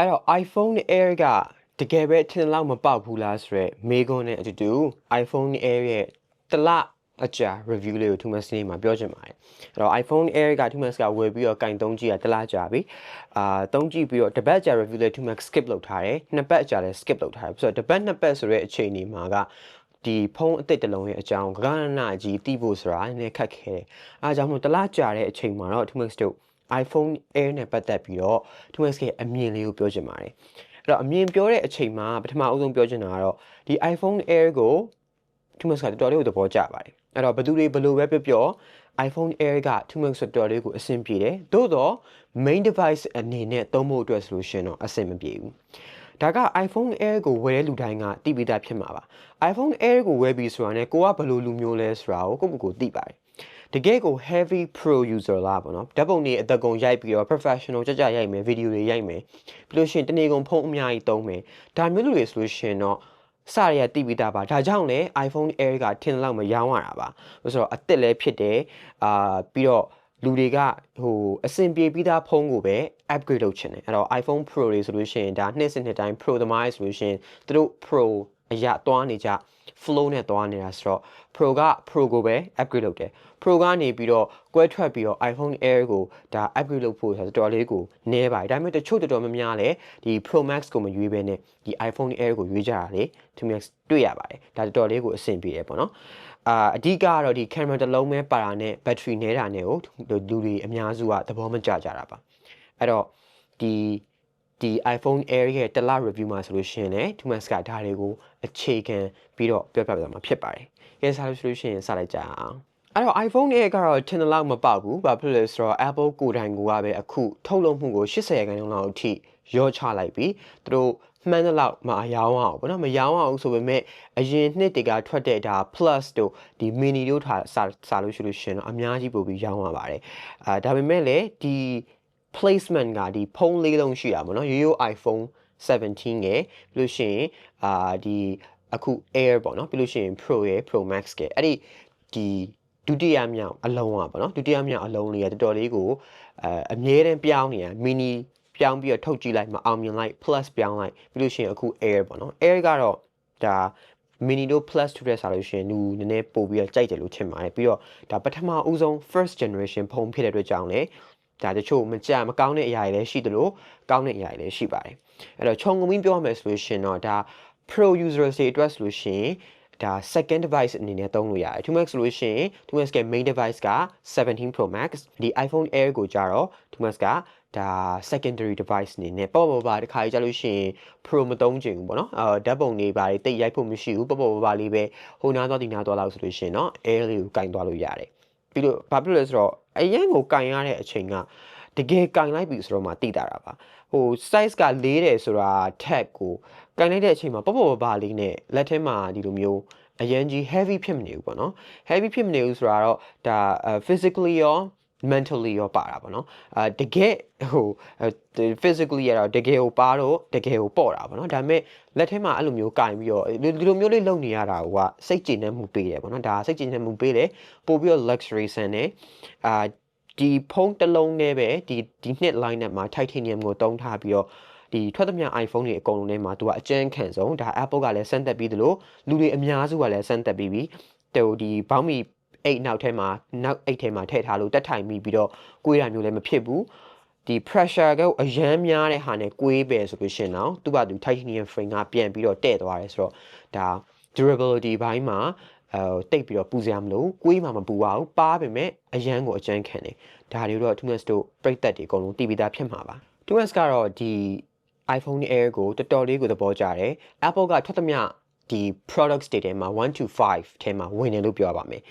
အဲ့တော့ iPhone Air ကတကယ်ပဲထင်လောက်မပေါက်ဘူးလားဆိုတော့မေကွန်းနဲ့အတူတူ iPhone Air ရဲ့တစ်လအကြာ review လေးကို Thomas နေမှာပြောချင်ပါတယ်အဲ့တော့ iPhone Air က Thomas ကဝယ်ပြီးတော့ကင်သုံးကြည့်ရတစ်လကြာပြီအာသုံးကြည့်ပြီးတော့တစ်ပတ်ကြာ review လေး Thomas skip လုပ်ထားတယ်နှစ်ပတ်ကြာလည်း skip လုပ်ထားတယ်ဆိုတော့တစ်ပတ်နှစ်ပတ်ဆိုတဲ့အချိန်ဒီမှာကဒီဖုန်းအစ်စ်တစ်လုံးရဲ့အကြောင်းကကနနာကြီးတိဖို့ဆိုတာနည်းနည်းခက်ခဲတယ်အားကြောင့်မို့တစ်လကြာတဲ့အချိန်မှာတော့ Thomas တို့ iPhone Air နဲ့ပတ်သက်ပြီးတော့ Thomas ရဲ့အမြင်လေးကိုပြောချင်ပါတယ်အဲ့တော့အမြင်ပြောတဲ့အချိန်မှာပထမအဦးဆုံးပြောချင်တာကတော့ဒီ iPhone Air ကို Thomas ကတော်တော်လေးကိုသဘောကျပါတယ်အဲ့တော့ဘယ်သူတွေဘယ်လိုပဲပြောပြော iPhone Air က Thomas ဆိုတော်တော်လေးကိုအဆင်ပြေတယ်သို့တော့ main device အနေနဲ့သုံးဖို့အတွက်ဆိုလို့ရှိရင်တော့အဆင်မပြေဘူးဒါက iPhone Air ကိုဝယ်တဲ့လူတိုင်းကသိပြီးသားဖြစ်မှာပါ iPhone Air ကိုဝယ်ပြီးဆိုတာ ਨੇ ကိုကဘယ်လိုလူမျိုးလဲဆိုတာကိုကိုယ့်ကိုယ်ကိုသိပါတယ် တကယ်ကို heavy pro user လားပေါ့နော်ဓာတ်ပုံတွေအသက်ကုန်ရိုက်ပြီးတော့ professional ကြကြရိုက်မယ်ဗီဒီယိုတွေရိုက်မယ်ပြီးလို့ရှိရင်တနေ့ကုန်ဖုန်းအများကြီးသုံးမယ်ဒါမျိုးလူတွေဆိုလို့ရှိရင်တော့စရရတိပိတာပါဒါကြောင့်လေ iPhone Air ကထင်လောက်မရောင်းရတာပါဆိုတော့အစ်စ်လည်းဖြစ်တယ်အာပြီးတော့လူတွေကဟိုအဆင်ပြေပြီးသားဖုန်းကိုပဲ upgrade လုပ်ချင်တယ်အဲ့တော့ iPhone Pro တွေဆိုလို့ရှိရင်ဒါနှစ်စဉ်နှစ်တိုင်း Pro သမားတွေဆိုလို့ရှိရင်သူတို့ Pro အရာသွားနေကြ flow နဲ့သွားနေတာဆိုတော့ Pro က Pro ကိုပဲ upgrade လုပ်တယ် Pro ကနေပြီးတော့ကွဲထွက်ပြီးတော့ iPhone Air ကိုဒါ upgrade လုပ်ဖို့ဆိုတော့တော်တော်လေးကိုနည်းပါတယ်ဒါပေမဲ့တချို့တော်တော်များများလည်းဒီ Pro Max ကိုမရွေးဘဲနဲ့ဒီ iPhone Air ကိုရွေးကြတာလေ2 Max တွေ့ရပါတယ်ဒါတော်တော်လေးကိုအဆင်ပြေတယ်ပေါ့နော်အာအဓိကကတော့ဒီ camera တစ်လုံးပဲပါတာနဲ့ battery နည်းတာနဲ့ကိုလူတွေအများစုကသဘောမကျကြတာပါအဲ့တော့ဒီ ဒီ iPhone Air ရဲ့တစ်လ review မှာဆိုလို့ရှိရင်လည်း Thomas ကဒါတွေကိုအခြေခံပြီးတော့ပြောပြပြမှာဖြစ်ပါတယ်။ကဲစားလို့ဆိုလို့ရှိရင်စလိုက်ကြအောင်။အဲ့တော့ iPhone Air ကတော့ထင်တယ်လောက်မပေါက်ဘူး။ဘာဖြစ်လဲဆိုတော့ Apple ကိုယ်တိုင်ကပဲအခုထုတ်လုပ်မှုကို80ရာခိုင်နှုန်းလောက်အထိရောချလိုက်ပြီးသူတို့မှန်းတဲ့လောက်မရောင်းအောင်ပေါ့နော်မရောင်းအောင်ဆိုပေမဲ့အရင်နှစ်တကထွက်တဲ့ဒါ plus တို့ဒီ mini တို့ထားစာစာလို့ရှိလို့ရှင်တော့အများကြီးပို့ပြီးရောင်းရပါတယ်အာဒါပေမဲ့လည်းဒီ placement ကဒီဖုန်းလေးလုံးရှိတာပေါ့နော်ရိုးရိုး iPhone 17ရဲ့ပြီးလို့ရှိရင်အာဒီအခု Air ပေါ့နော်ပြီးလို့ရှိရင် Pro ရဲ့ Pro Max ကအဲ့ဒီဒီဒုတိယမြောက်အလုံးอ่ะပေါ့နော်ဒုတိယမြောက်အလုံးလေးကတော်တော်လေးကိုအဲအမြဲတမ်းပြောင်းနေတာ mini ပြောင်းပြီးတော့ထုတ်ကြည့်လိုက်မအောင်မြင်လိုက် plus ပြောင်းလိုက်ပြီးလို့ရှိရင်အခု Air ပေါ့နော် Air ကတော့ဒါ mini တို့ plus 2တဲ့ဆိုလို့ရှိရင်လူနည်းနည်းပို့ပြီးတော့ကြိုက်တယ်လို့ထင်ပါတယ်ပြီးတော့ဒါပထမဦးဆုံး first generation ဖုန်းဖြစ်တဲ့အတွက်ကြောင့်လည်း ဒါတချို့မကြမကောင်းတဲ့အရာတွေလည်းရှိသလိုကောင်းတဲ့အရာတွေလည်းရှိပါတယ်အဲ့တော့ခြုံငုံပြီးပြောရမယ်ဆိုလို့ရှိရင်တော့ဒါ pro users တွေအတွက်ဆိုလို့ရှိရင်ဒါ second device အနေနဲ့သုံးလို့ရတယ် 2max ဆိုလို့ရှိရင် 2max က main device က17 pro max ဒီ iphone air ကိုကြတော့ 2max ကဒါ secondary device အနေနဲ့ပေါ့ပေါ့ပါတခါကြီးကြလို့ရှိရင် pro မသုံးချင်ဘူးပေါ့နော်အာဓာတ်ပုံတွေပါတိတ်ရိုက်ဖို့မရှိဘူးပေါ့ပေါ့ပါလေးပဲဟိုနားသွားဒီနားသွားလောက်ဆိုလို့ရှိရင်เนาะ air လေးကိုကင်သွားလို့ရတယ် ပြီးတော့ဘာဖြစ်လို့လဲဆိုတော့အရင်ကိုကင်ရတဲ့အချိန်ကတကယ်ကင်လိုက်ပြီဆိုတော့မှတိတာတာပါဟို size က၄တယ်ဆိုတာ tag ကိုကင်လိုက်တဲ့အချိန်မှာပေါ့ပေါ့ပါလေးနဲ့လက်ထဲမှာဒီလိုမျိုးအရင်ကြီး heavy ဖြစ်မနေဘူးပေါ့နော် heavy ဖြစ်မနေဘူးဆိုတာတော့ဒါ physically ရော mentally ရောပါတာပေါ့နော်အာတကယ်ဟို physically ရတော့တကယ်ကိုပါတော့တကယ်ကိုပေါ့တာပေါ့နော်ဒါပေမဲ့လက်ထဲမှာအဲ့လိုမျိုးကင်ပြီးတော့ဒီလိုမျိုးလေးလုပ်နေရတာကစိတ်ကြည်နှံမှုပေးတယ်ပေါ့နော်ဒါစိတ်ကြည်နှံမှုပေးတယ်ပို့ပြီးတော့ luxury ဆန်တယ်အာဒီဖုန်းတစ်လုံးနဲ့ပဲဒီဒီနှစ် line up မှာ titanium ကိုတုံးထားပြီးတော့ဒီထွက်သမျှ iPhone တွေအကုန်လုံးထဲမှာသူကအကျန်းခံဆုံးဒါ Apple ကလည်းစမ်းသက်ပြီးသလိုလူတွေအများစုကလည်းစမ်းသက်ပြီးပြီတူဒီဘောင်းမီ အိတ်နောက်ထဲမှာနောက်အိတ်ထဲမှာထည့်ထားလို့တက်ထိုင်မိပြီးတော့ကိုယ်ရမျိုးလည်းမဖြစ်ဘူးဒီ pressure ကိုအရန်များတဲ့ဟာနဲ့ကိုေးပဲဆိုလို့ရှင်တော့သူ့ဘာသူ titanium frame ကပြန်ပြီးတော့တဲ့သွားတယ်ဆိုတော့ဒါ durability ဘိုင်းမှာအဲတိတ်ပြီးတော့ပူစရာမလိုကိုေးမှမပူပါဘူးပါပေမဲ့အရန်ကိုအကျန်းခံတယ်ဒါတွေတော့ Tunes တို့ပြိသက်တွေအကုန်လုံးတည်ပြီးသားဖြစ်မှာပါ Tunes ကတော့ဒီ iPhone Air ကိုတော်တော်လေးကိုသဘောကျတယ် Apple ကထွက်သမျှဒီ products တွေထဲမှာ1 to 5ထဲမှာဝင်တယ်လို့ပြောပါမယ်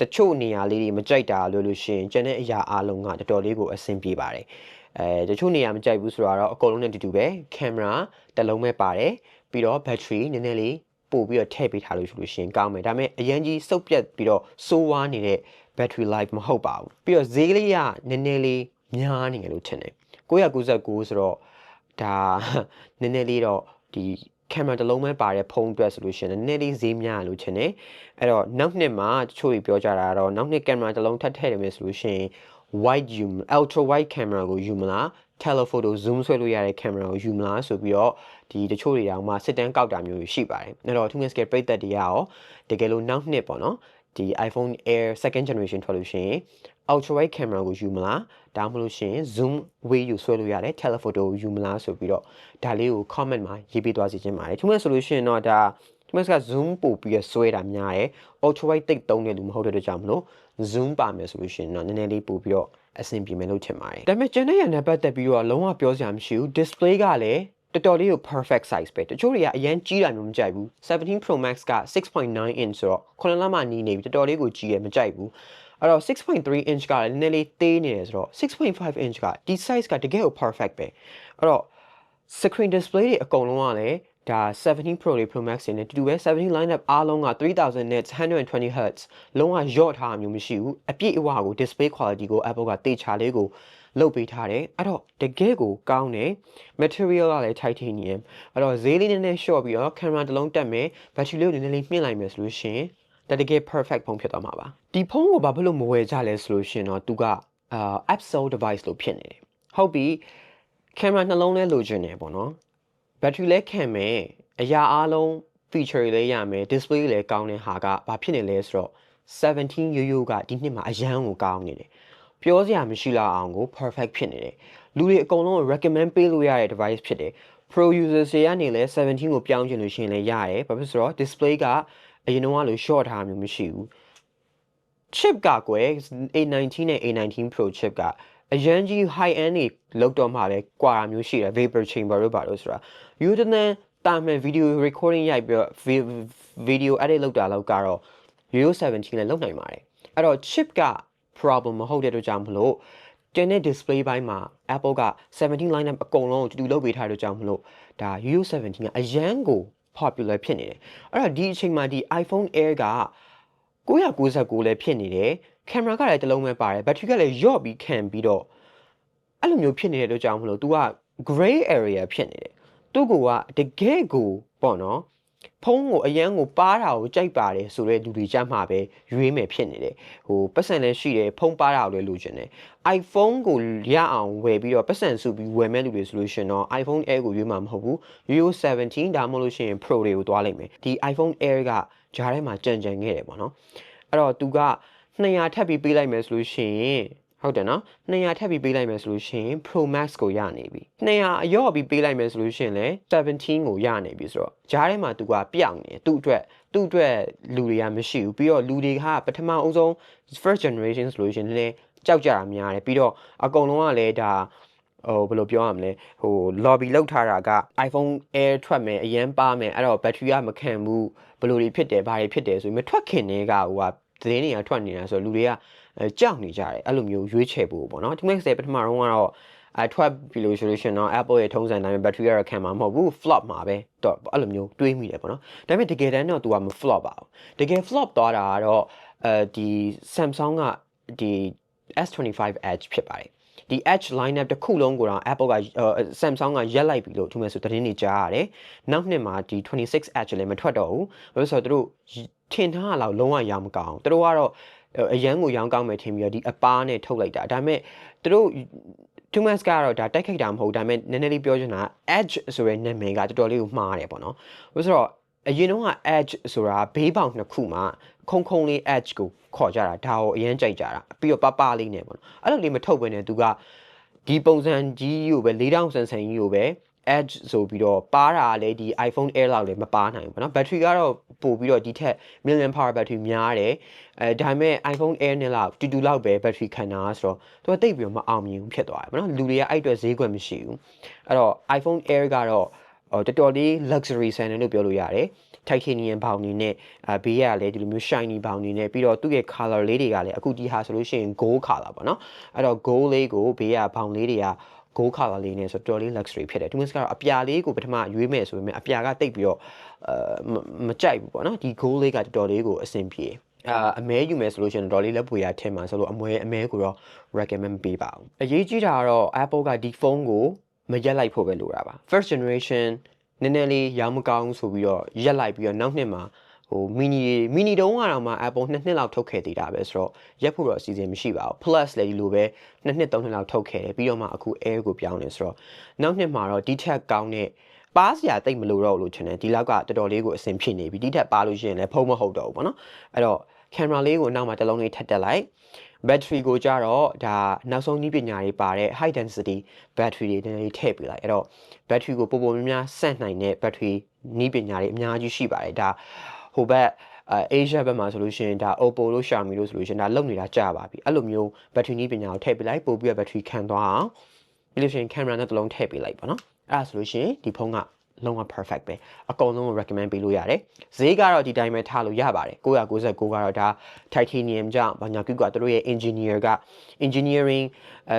တချို့နေရာလေးတွေမကြိုက်တာလို့လို့ရှိရင်ကျန်တဲ့အရာအလုံးကတော်တော်လေးကိုအဆင်ပြေပါတယ်အဲတချို့နေရာမကြိုက်ဘူးဆိုတော့အကုန်လုံးနဲ့တူတူပဲကင်မရာတစ်လုံးပဲပါတယ်ပြီးတော့ battery နည်းနည်းလေးပို့ပြီးတော့ထည့်ပေးထားလို့ဆိုလို့ရှိရင်ကောင်းမယ်ဒါပေမဲ့အရင်ကြီးစုပ်ပြတ်ပြီးတော့စိုးဝါးနေတဲ့ battery life မဟုတ်ပါဘူးပြီးတော့ဈေးလေးကနည်းနည်းလေးများနေတယ်လို့ထင်တယ်999ဆိုတော့ဒါနည်းနည်းလေးတော့ဒီ ကင်မရာတစ်လုံးပဲပါတဲ့ဖုန်းအတွက်ဆိုလို့ရှိရင်နည်းနည်းလေးဈေးများလို့ချင်တယ်အဲ့တော့နောက်နှစ်မှာတချို့ကြီးပြောကြတာကတော့နောက်နှစ်ကင်မရာတစ်လုံးထပ်ထည့်ရမယ်ဆိုလို့ရှိရင် wide zoom ultra wide camera ကိုယူမလား telephoto zoom ဆွဲလို့ရတဲ့ camera ကိုယူမလားဆိုပြီးတော့ဒီတချို့တွေတောင်မှစစ်တမ်းကောက်တာမျိုးရှိပါတယ်အဲ့တော့2 scale ပြည့်သက်တွေကရောတကယ်လို့နောက်နှစ်ပေါ့နော်ဒီ iPhone Air second generation ထွက်လို့ရှိရင် ultra wide camera ကိုယူမလားဒါမှမဟုတ်ရှင် zoom way ယူဆွဲလို့ရတယ် telephoto ကိုယူမလားဆိုပြီးတော့ဒါလေးကို comment မှာရေးပေးသွားစီခြင်းပါတယ်2ဆိုလို့ရှိရင်တော့ဒါ2က zoom ပို့ပြီးရဆွဲတာများတယ် ultra wide တိတ်သုံးတဲ့လူမဟုတ်တဲ့အတွက်ကြောင့်မလို့ zoom ပါမယ်ဆိုလို့ရှိရင်တော့နည်းနည်းလေးပို့ပြီးတော့အဆင်ပြေမယ်လို့ထင်ပါတယ်ဒါပေမဲ့ကျန်တဲ့ရံနဲ့ပတ်သက်ပြီးတော့လုံးဝပြောစရာမရှိဘူး display ကလည်းတော်တော်လေးကို perfect size ပဲတချို့တွေကအရင်ကြီးတာမျိုးမကြိုက်ဘူး17 Pro Max က6.9 inch ဆိုတော့ခုနလမှနီးနေပြီတော်တော်လေးကိုကြီးရမကြိုက်ဘူး အဲ့တော့6.3 inch ကလည်းနည်းနည်းလေးသေးနေတယ်ဆိုတော့6.5 inch ကဒီ size ကတကယ်ကို perfect ပဲအဲ့တော့ screen display တွေအကုန်လုံးကလည်းဒါ17 Pro တွေ Pro Max တွေနဲ့တူတူပဲ17 lineup အားလုံးက3000 nits 120 Hz လုံးဝရော့ထားတာမျိုးမရှိဘူးအပြည့်အဝကို display quality ကို Apple ကတေချာလေးကိုလုပ်ပေးထားတယ်အဲ့တော့တကယ်ကိုကောင်းတယ် material ကလည်း titanium အဲ့တော့ဈေးလေးနည်းနည်း short ပြီးတော့ camera တစ်လုံးတက်မယ် battery လေးကိုနည်းနည်းလေးမြင့်လိုက်မယ်ဆိုလို့ရှိရင်ဒါတကယ် perfect ဖုန်းဖြစ်သွားမှာပါ ဒီဖုန်းကိုဘာဖြစ်လို့မဝယ်ကြလဲဆိုလို့ရှိရင်တော့သူကအာ app store device လို့ဖြစ်နေတယ်ဟုတ်ပြီ camera နှလုံးလဲလိုချင်တယ်ပေါ့နော် battery လဲခံမယ်အရာအားလုံး feature တွေလည်းရမယ် display လည်းကောင်းတဲ့ဟာကဘာဖြစ်နေလဲဆိုတော့17ရိုးရိုးကဒီနှစ်မှာအရန်ကိုကောင်းနေတယ်ပြောစရာမရှိလောက်အောင်ကို perfect ဖြစ်နေတယ်လူတွေအကုန်လုံး recommend ပေးလို့ရတဲ့ device ဖြစ်တယ် pro users တွေကနေလဲ17ကိုပြောင်းချင်လို့ရှိရင်လည်းရတယ်ဘာဖြစ်လို့ဆိုတော့ display ကအရင်တော့လို့ short ထားမျိုးမရှိဘူး chip ကကွယ် A19 နဲ့ A19 Pro chip ကအရန်ကြီး high end တွေလောက်တော့မှပဲကွာတာမျိုးရှိတယ် vapor chamber တို့ပါလို့ဆိုတာ you တန်းတာမှန် video recording ရိုက်ပြီးတော့ video edit လုပ်တာလောက်ကတော့ Euro 17နဲ့လုပ်နိုင်ပါတယ်အဲ့တော့ chip က problem မဟုတ်တဲ့အတွက်ကြောင့်မလို့ကျန်တဲ့ display ဘိုင်းမှာ Apple က17 lineup အကုန်လုံးကိုတူတူလုပ်ပေးထားတဲ့ကြောင့်မလို့ဒါ Euro 17 ကအရန်ကို popular ဖြစ်နေတယ်အဲ့တော့ဒီအချိန်မှာဒီ iPhone Air က 999လည်းဖြစ်နေတယ်ကင်မရာကလည်းတစ်လုံးပဲပါတယ်ဘက်ထရီကလည်းယော့ပြီးခံပြီးတော့အဲ့လိုမျိုးဖြစ်နေတဲ့အတွက်ကြောင့်မလို့ तू က gray area ဖြစ်နေတယ်သူ့ကိုကတကယ်ကိုပေါ့နော်ဖုန်းကိုအရန်ကိုပါတာကိုကြိုက်ပါတယ်ဆိုတဲ့လူတွေကြမှာပဲရွေးမယ်ဖြစ်နေတယ်ဟိုပတ်စံလည်းရှိတယ်ဖုန်းပါတာကိုလည်းလိုချင်တယ် iPhone ကိုရအောင်ဝယ်ပြီးတော့ပတ်စံစုပြီးဝယ်မဲ့လူတွေဆိုလို့ရှင်တော့ iPhone Air ကိုရွေးမှာမဟုတ်ဘူး Vivo 17ဒါမှမဟုတ်လို့ရှိရင် Pro တွေကိုသွားလိုက်မယ်ဒီ iPhone Air က ဂျားထဲမှာကြံကြံခဲ့တယ်ပေါ့နော်အဲ့တော့သူက200ထပ်ပြီးပေးလိုက်မယ်ဆိုလို့ရှိရင်ဟုတ်တယ်နော်200ထပ်ပြီးပေးလိုက်မယ်ဆိုလို့ရှိရင် Pro Max ကိုရနေပြီ200အယော့ပြီးပေးလိုက်မယ်ဆိုလို့ရှိရင်လည်း17ကိုရနေပြီဆိုတော့ဂျားထဲမှာသူကပြောင်းနေသူ့အတွက်သူ့အတွက်လူတွေကမရှိဘူးပြီးတော့လူတွေကပထမအဆုံး first generation ဆိုလို့ရှိရင်လည်းကြောက်ကြတာများတယ်ပြီးတော့အကုန်လုံးကလည်းဒါ ဟိုဘယ်လိုပြောရမလဲဟို lobby လောက်ထားတာက iPhone Air ထွက်မယ်အရင်ပါမယ်အဲ့တော့ battery ကမခံဘူးဘယ်လိုတွေဖြစ်တယ်ဘာတွေဖြစ်တယ်ဆိုပြီးမထွက်ခင်တည်းကဟိုကသတင်းတွေကထွက်နေတာဆိုတော့လူတွေကကြောက်နေကြတယ်အဲ့လိုမျိုးရွေးချယ်ဖို့ပေါ့နော် T-Max ပထမတော့ကတော့အထွက်ပြီလို့ဆိုလို့ရှိရင်တော့ Apple ရဲ့ထုံးစံတိုင်း battery ကတော့ခံမှာမဟုတ်ဘူး flop မှာပဲတော့အဲ့လိုမျိုးတွေးမိတယ်ပေါ့နော်ဒါပေမဲ့တကယ်တမ်းတော့ तू ကမ flop ပါဘူးတကယ် flop သွားတာကတော့အဲဒီ Samsung ကဒီ S25 Edge ဖြစ်ပါတယ် ဒီ Edge lineup တစ်ခုလုံးကိုတော့ Apple က Samsung ကရက်လိုက်ပြီလို့သူမဲ့ဆိုသတင်းတွေကြားရတယ်။နောက်နှစ်မှာဒီ26 Edge လည်းမထွက်တော့ဘူး။ဘာလို့ဆိုတော့သူတို့ထင်ထားတာလောက်လုံးဝရောင်းမကောင်း။သူတို့ကတော့အရန်ကိုရောင်းကောင်းမယ်ထင်ပြီးတော့ဒီအပားနဲ့ထုတ်လိုက်တာဒါပေမဲ့သူတို့ two months ကတော့ဒါတိုက်ခိုက်တာမဟုတ်ဒါပေမဲ့နည်းနည်းလေးပြောချင်တာ edge ဆိုတဲ့နာမည်ကတော်တော်လေးကိုမှားတယ်ပေါ့နော်ဘာလို့ဆိုတော့ အရင်တော့က edge ဆိုတာဘေးပေါင်နှစ်ခုမှာခုံခုံလေး edge ကိုခေါ်ကြတာဒါကိုအရင်ကြိုက်ကြတာပြီးတော့ပပလေးနဲ့ပေါ့နော်အဲ့လိုလေးမထုတ်ဘဲနဲ့သူကဒီပုံစံကြီးကိုပဲ၄000ဆန်ဆန်ကြီးကိုပဲ edge ဆိုပြီးတော့ပါတာလည်းဒီ iPhone Air လောက်လည်းမပါနိုင်ဘူးเนาะ battery ကတော့ပို့ပြီးတော့ဒီထက် million power battery များတယ်အဲဒါပေမဲ့ iPhone Air နဲ့လောက်တူတူလောက်ပဲ battery ခံတာဆိုတော့သူကတိတ်ပြီးတော့မအောင်မြင်ဘူးဖြစ်သွားတယ်ပေါ့နော်လူတွေကအဲ့အတွက်ဈေးကွက်မရှိဘူးအဲ့တော့ iPhone Air ကတော့ တော်တော်လေး luxury ဆန်တယ်လို့ပြောလို့ရတယ် titanium ဘောင်နေနဲ့အဘေးကလည်းဒီလိုမျိုး shiny ဘောင်နေနဲ့ပြီးတော့သူ့ရဲ့ color လေးတွေကလည်းအခုဒီဟာဆိုလို့ရှိရင် gold color ပေါ့နော်အဲ့တော့ gold လေးကိုဘေးကဘောင်လေးတွေက gold color လေးနဲ့ဆိုတော့တော်လေး luxury ဖြစ်တယ်သူမျိုးကတော့အပြာလေးကိုပထမရွေးမယ်ဆိုပေမဲ့အပြာကတိတ်ပြီးတော့အဲမကြိုက်ဘူးပေါ့နော်ဒီ gold လေးကတော်တော်လေးကိုအဆင်ပြေအာအမဲယူမယ်ဆိုလို့ရှိရင်တော်လေးလက်ပွေရထင်မှာဆိုလို့အမွဲအမဲကိုတော့ recommend ပေးပါအောင်အရေးကြီးတာကတော့ Apple ကဒီဖုန်းကို မရက်လိုက်ဖို့ပဲလိုတာပါ first generation နည်းနည်းလေးရောင်းမကောင်းဆိုပြီးတော့ရက်လိုက်ပြီးတော့နောက်နှစ်မှာဟိုမီနီမီနီတုံးကတော့မှ Apple နှစ်နှစ်လောက်ထုတ်ခဲ့သေးတာပဲဆိုတော့ရက်ဖို့တော့အစီအစဉ်မရှိပါဘူး plus လည်းဒီလိုပဲနှစ်နှစ်သုံးနှစ်လောက်ထုတ်ခဲ့တယ်ပြီးတော့မှအခု Air ကိုပြောင်းနေဆိုတော့နောက်နှစ်မှာတော့ဒီထက်ကောင်းတဲ့ပါစရာတိတ်မလို့တော့လို့ထင်တယ်ဒီလောက်ကတော်တော်လေးကိုအဆင်ဖြစ်နေပြီဒီထက်ပါလို့ရှိရင်လည်းဖုံးမဟုတ်တော့ဘူးပေါ့နော်အဲ့တော့ camera လေးကိုနောက်မှာတစ်လုံးလေးထပ်တက်လိုက် battery ကိုကြတော့ဒါနောက်ဆုံးနည်းပညာတွေပါတဲ့ high density battery တွေနည်းနည်းထည့်ပေးလိုက်အဲ့တော့ battery ကိုပုံပုံများများဆန့်နိုင်တဲ့ battery နည်းပညာတွေအများကြီးရှိပါတယ်ဒါဟိုဘက်အဲ Asia ဘက်မှာဆိုလို့ရှိရင်ဒါ Oppo လို့ Xiaomi လို့ဆိုလို့ရှိရင်ဒါလုံနေတာကြာပါပြီအဲ့လိုမျိုး battery နည်းပညာကိုထည့်ပေးလိုက်ပို့ပြီးတော့ battery ခံသွားအောင်ပြီးလို့ရှိရင် camera နဲ့တစ်လုံးထည့်ပေးလိုက်ပါနော်အဲ့ဒါဆိုလို့ရှိရင်ဒီဖုန်းက လုံးဝ perfect ပဲအကုန်လုံးကို recommend ပေးလို့ရတယ်ဈေးကတော့ဒီတိုင်းပဲထားလို့ရပါတယ်999ကတော့ဒါ titanium ကြောင့်ဘာညာပြုကတို့ရဲ့ engineer က engineering အဲ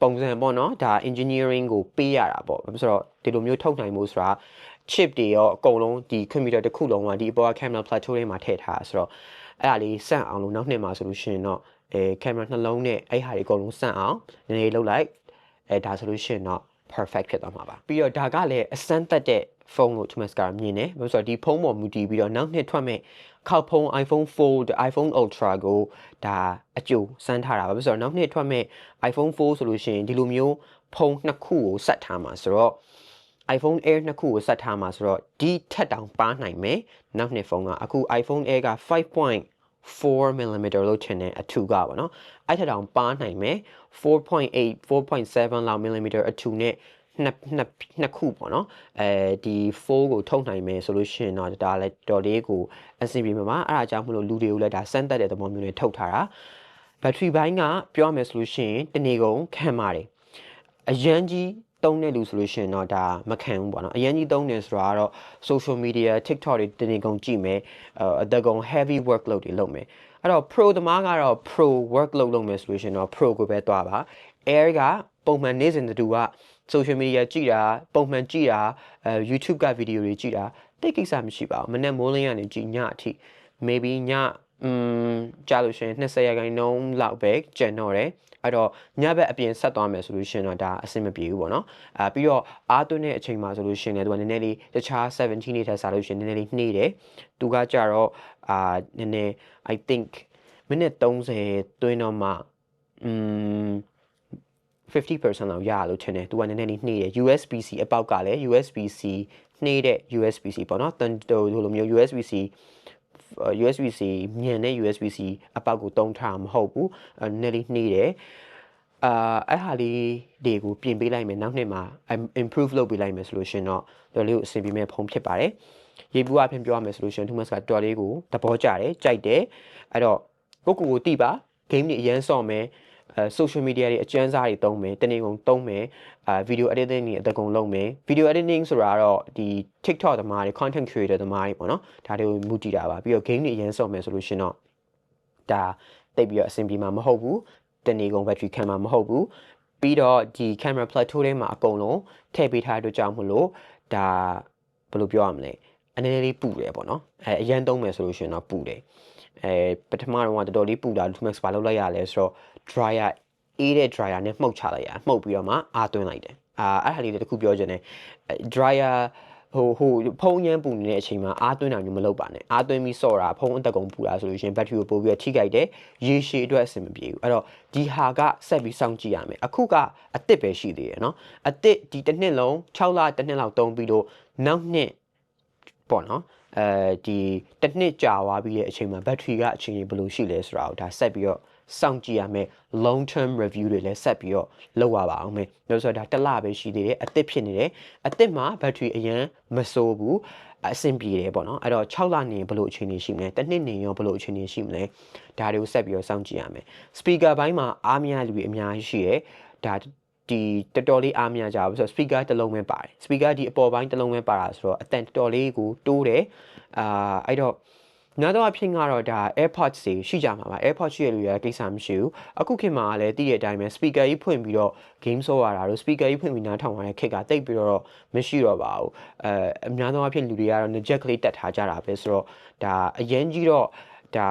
ပုံစံပေါ့နော်ဒါ engineering ကိုပေးရတာပေါ့ဘာဖြစ်လို့ဒီလိုမျိုးထုတ်နိုင်မှုဆိုတာ chip တွေရောအကုန်လုံးဒီ computer တစ်ခုလုံးကဒီအပေါ်က camera plateau တွေမှာထည့်ထားဆိုတော့အဲ့ဒါလေးစန့်အောင်လို့နောက်နှစ်မှာဆိုလို့ရှိရင်တော့အဲ camera နှလုံးနဲ့အဲ့ဟာတွေအကုန်လုံးစန့်အောင်နည်းနည်းလှုပ်လိုက်အဲဒါဆိုလို့ရှိရင်တော့ perfect ဖြစ်သွားမှာပါပြီးတော့ဒါကလည်းအစမ်းသက်တဲ့ဖုန်းကို Thomas ကမြင်တယ်ဘာလို့ဆိုတော့ဒီဖုန်းပေါ်မူတည်ပြီးတော့နောက်နှစ်ထွက်မဲ့ခောက်ဖုန်း iPhone 4 iPhone Ultra ကိုဒါအကျိုးစမ်းထားတာပါဘာလို့ဆိုတော့နောက်နှစ်ထွက်မဲ့ iPhone 4ဆိုလို့ရှိရင်ဒီလိုမျိုးဖုန်းနှစ်ခုကိုဆက်ထားမှာဆိုတော့ iPhone Air နှစ်ခုကိုဆက်ထားမှာဆိုတော့ဒီထက်တောင်ပါနိုင်မယ်နောက်နှစ်ဖုန်းကအခု iPhone Air က 5.4 mm လို့ထင်တယ်အထူကပေါ့နော်အဲ့ထက်တောင်ပါနိုင်မယ်4.8 4.7လောက် mm အထူနဲ့နှစ်နှစ်နှစ်ခုပေါ့နော်အဲဒီ4ကိုထုတ်နိုင်မယ်ဆိုလို့ရှိရင်တော့ဒါလည်းတော်လေးကိုအဆင်ပြေမှာပါအဲ့ဒါကြောင့်မလို့လူတွေကိုလည်းဒါစမ်းသပ်တဲ့သဘောမျိုးနဲ့ထုတ်ထားတာဘက်ထရီဘိုင်းကပြောရမယ်ဆိုလို့ရှိရင်တနေကုန်ခံပါတယ်အရန်ကြီး သုံးတဲ့လူဆိုလို့ရှိရင်တော့ဒါမခံဘူးပေါ့နော်အရင်ကြီးသုံးနေဆိုတာကတော့ social media TikTok တွေတနေကုန်ကြည့်မယ်အသက်ကုန် heavy workload တွေလုပ်မယ်အဲ့တော့ pro သမားကတော့ pro workload လုပ်မယ်ဆိုလို့ရှိရင်တော့ pro ကိုပဲသွားပါ air ကပုံမှန်နေ့စဉ်တူက social media ကြည့်တာပုံမှန်ကြည့်တာအဲ YouTube ကဗီဒီယိုတွေကြည့်တာတိတ်ကိစ္စမရှိပါဘူးမနေ့မိုးလင်းကနေကြည့်ညအထိ maybe ညอืมကြာလို့ရှိရင်20ရာခိုင်နှုန်းလောက်ပဲကျန်တော့တယ် အဲ့တော့ညဘက်အပြင်ဆက်သွားမယ်ဆိုလို့ရှိရင်တော့ဒါအဆင်မပြေဘူးပေါ့နော်အာပြီးတော့အားသွင်းတဲ့အချိန်မှာဆိုလို့ရှိရင်လည်းသူကနည်းနည်းလေးတခြား17နေထက်စားလို့ရှိရင်နည်းနည်းလေးနှေးတယ်သူကကြတော့အာနည်းနည်း I think မိနစ်30သွင်းတော့မှอืม50%လောက်ရလို့ထင်တယ်သူကနည်းနည်းလေးနှေးတယ် USB-C အပေါက်ကလည်း USB-C နှေးတဲ့ USB-C ပေါ့နော်တန်တိုလိုမျိုး USB-C USB-C မြန်တဲ့ USB-C အပေါက်ကိုတုံးထားမှာမဟုတ်ဘူးနည်းလေးနှေးတယ်အာအဲ့ဟာလေးတွေကိုပြင်ပေးလိုက်မယ်နောက်နှစ်မှာ improve လုပ်ပေးလိုက်မယ်ဆိုလို့ရှင်တော့တော်လေးကိုအဆင်ပြေမဲ့ဖုန်းဖြစ်ပါတယ်ရေဘူးအဖြစ်ပြောရမယ်ဆိုလို့ရှင်သူမတ်ကတော်လေးကိုသဘောကျတယ်ကြိုက်တယ်အဲ့တော့ကိုကိုကိုတိပါ game တွေအရန်ဆော့မယ်အဲ social media တွေအကျန်းစားတွေသုံးမယ်တနေ့ကုန်သုံးမယ်အာ video editing တွေအတကုံလုပ်မယ် video editing ဆိုတာတော့ဒီ TikTok သမားတွေ content creator သမားတွေပေါ့နော်ဒါတွေကိုမူတည်တာပါပြီးတော့ game တွေအရင်ဆော့မယ်ဆိုလို့ရှင်တော့ဒါတိတ်ပြီးတော့အဆင်ပြေမှာမဟုတ်ဘူးတနေ့ကုန် battery ခံမှာမဟုတ်ဘူးပြီးတော့ဒီ camera plateau ထဲမှာအကုန်လုံးထည့်ပေးထားတဲ့အတွက်ကြောင့်မလို့ဒါဘယ်လိုပြောရမလဲအနေနဲ့လေးပူတယ်ပေါ့နော်အဲအရန်သုံးမယ်ဆိုလို့ရှင်တော့ပူတယ်အဲပထမတော့တော်တော်လေးပူတာ Lumax ဘာလုပ်လိုက်ရလဲဆိုတော့ dryer အေးတဲ့ dryer နဲ့မှုတ်ချလိုက်ရမှုတ်ပြီးတော့မှအားသွင်းလိုက်တယ်အာအဲ့ဟာလေးတခုပြောချင်တယ် dryer ဟိုဟိုဖုံးရမ်းပူနေတဲ့အချိန်မှာအားသွင်းတာမျိုးမလုပ်ပါနဲ့အားသွင်းပြီးစော့တာဖုံးအသက်ကုန်ပူတာဆိုလို့ရှိရင်ဘက်ထရီကိုပို့ပြီးထိခိုက်တယ်ရေရှည်အတွက်အဆင်မပြေဘူးအဲ့တော့ဒီဟာကဆက်ပြီးစောင့်ကြည့်ရမယ်အခုကအစ်စ်ပဲရှိသေးတယ်เนาะအစ်စ်ဒီတစ်နှစ်လုံး6လတစ်နှစ်လောက်တုံးပြီးတော့နောက်နှစ်ပေါ့နော်အဲဒီတစ်နှစ်ကြာသွားပြီးတဲ့အချိန်မှာဘက်ထရီကအချိန်ကြီးဘယ်လိုရှိလဲဆိုတာကိုဒါဆက်ပြီးတော့ စောင့်ကြည့်ရမယ် long term review တွေလည်းဆက်ပြီးတော့လုပ်ရပါအောင်မယ်။ပြောဆိုတော့ဒါတစ်လပဲရှိသေးတယ်အသစ်ဖြစ်နေတယ်အသစ်မှာ battery အရင်မစိုးဘူးအဆင်ပြေတယ်ပေါ့နော်အဲ့တော့6လနေဘယ်လိုအခြေအနေရှိမလဲတစ်နှစ်နေရောဘယ်လိုအခြေအနေရှိမလဲဒါတွေကိုဆက်ပြီးတော့စောင့်ကြည့်ရမယ် speaker ဘိုင်းမှာအားမရလူတွေအများကြီးရှိတယ်ဒါဒီတော်တော်လေးအားမရကြဘူးဆိုတော့ speaker တစ်လုံးပဲပါတယ် speaker ဒီအပေါ်ပိုင်းတစ်လုံးပဲပါတာဆိုတော့အတန်တော်တော်လေးကိုတိုးတယ်အာအဲ့တော့ များသောအားဖြင့်ကတော့ဒါ AirPods တွေရှိကြမှာပါ AirPods ရှိရလူရကိစ္စမရှိဘူးအခုခေတ်မှာလည်းတည့်တဲ့အတိုင်းပဲ speaker ကြီးဖွင့်ပြီးတော့ game ဆော့ရတာတို့ speaker ကြီးဖွင့်ပြီးနားထောင်ရတဲ့ခေတ်ကတိတ်ပြီးတော့မရှိတော့ပါဘူးအဲအများသောအားဖြင့်လူတွေကတော့ jack ကလေးတက်ထားကြတာပဲဆိုတော့ဒါအရင်ကြီးတော့ဒါ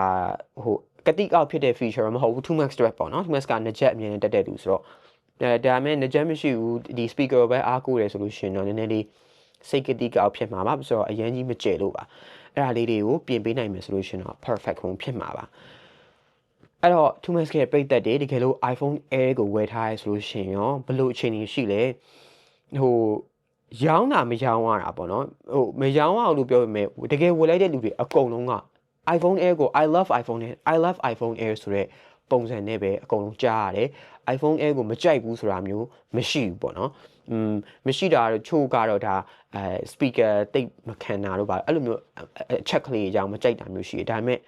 ဟိုကတိအောက်ဖြစ်တဲ့ feature မဟုတ်ဘူး 2max တွေပေါ့နော် 2max က jack အမြင်နဲ့တက်တဲ့လူဆိုတော့အဲဒါမဲ့ jack မရှိဘူးဒီ speaker ပဲအားကိုးတယ်ဆိုလို့ရှိရင်တော့နည်းနည်းလေးစိတ်ကတိကောက်ဖြစ်မှာပါဆိုတော့အရင်ကြီးမကြဲလို့ပါ အဲ့ဒါလေးတွေကိုပြင်ပေးနိုင်မယ်ဆိုလို့ရှိရင်တော့ perfect phone ဖြစ်မှာပါအဲ့တော့ Too Much ရဲ့ပိတ်သက်တွေတကယ်လို့ iPhone Air ကိုဝယ်ထားရဲဆိုလို့ရှိရင်ရောဘယ်လိုအခြေအနေရှိလဲဟိုရောင်းတာမရောင်းရတာပေါ့နော်ဟိုမရောင်းရအောင်လို့ပြောပေမဲ့တကယ်ဝယ်လိုက်တဲ့လူတွေအကုန်လုံးက iPhone Air ကို I love iPhone Air I love iPhone Air ဆိုတဲ့ ပုံစံနဲ့ပဲအကုန်လုံးကြားရတယ် iPhone Air ကိုမကြိုက်ဘူးဆိုတာမျိုးမရှိဘူးပေါ့နော်อืมမရှိတာတော့ချိုးကတော့ဒါအဲ speaker တိတ်မခံတာတော့ပါအဲ့လိုမျိုးအချက်ကလေးအကြောင်းမကြိုက်တာမျိုးရှိတယ်ဒါပေမဲ့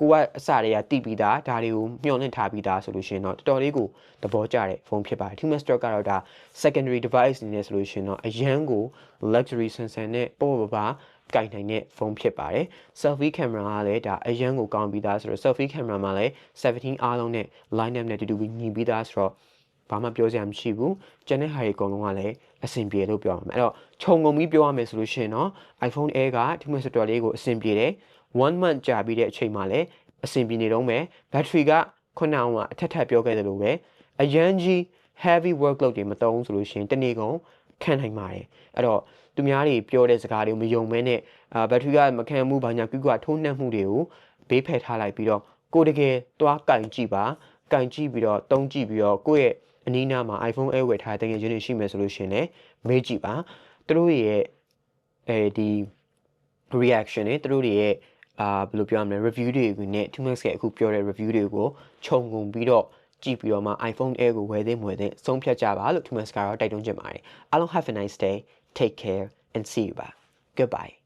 ကိုကအစတွေကတိပြီးသားဒါတွေကိုမျှော်လင့်ထားပြီးသားဆိုလို့ရှိရင်တော့တော်တော်လေးကိုသဘောကျတဲ့ဖုန်းဖြစ်ပါတယ် Human Stock ကတော့ဒါ secondary device အနေနဲ့ဆိုလို့ရှိရင်တော့အရန်ကို luxury ဆန်ဆန်နဲ့ပေါ့ပေါ့ပါကင်နိုင်တဲ့ဖုန်းဖြစ်ပါတယ် selfie camera ကလည်းဒါအရန်ကိုကောင်းပြီးသားဆိုတော့ selfie camera မှာလည်း17အားလုံးနဲ့ line up နဲ့တူတူပြီးညီပြီးသားဆိုတော့ဘာမှပြောစရာမရှိဘူးကျန်တဲ့ဟာတွေအကုန်လုံးကလည်းအဆင်ပြေလို့ပြောရမယ်အဲ့တော့ခြုံငုံပြီးပြောရမယ်ဆိုလို့ရှိရင်တော့ iPhone Air ကဒီမှာတော်တော်လေးကိုအဆင်ပြေတယ် 1 month ကြာပြီးတဲ့အချိန်မှာလည်းအဆင်ပြေနေတော့မယ် battery ကခုနကအထက်ထပ်ပြောခဲ့တယ်လို့ပဲအရန်ကြီး heavy workload တွေမသုံးဆိုလို့ရှိရင်တနေ့ကုန်ခံနိုင်ပါတယ်အဲ့တော့သူများတွေပြောတဲ့စကားတွေကိုမယုံမဲနဲ့အာဘက်ထရီကမခံမှုဘာညာကွကွထိုးနှက်မှုတွေကိုဘေးဖယ်ထားလိုက်ပြီးတော့ကိုယ်တကယ်သွားကင်ကြည့်ပါကင်ကြည့်ပြီးတော့တုံးကြည့်ပြီးတော့ကိုယ့်ရဲ့အနီးနားမှာ iPhone Air ဝယ်ထားတဲ့တကယ်ချင်းတွေရှိမယ်ဆိုလို့ရှိရင်လည်းမေးကြည့်ပါသူတို့ရဲ့အဲဒီ reaction တွေသူတို့တွေရဲ့ အာဘယ်လိုပြောရမလဲ review တွေကိုနဲ့ Tumax ရဲ့အခုပြောတဲ့ review တွေကိုခြုံငုံပြီးတော့ကြည့်ပြီးတော့မှ iPhone Air ကိုဝယ်သင့်မဝယ်သင့်ဆုံးဖြတ်ကြပါလို့ Tumax ကတော့တိုက်တွန်းချင်ပါတယ်အားလုံး have a nice day take care and see you bye goodbye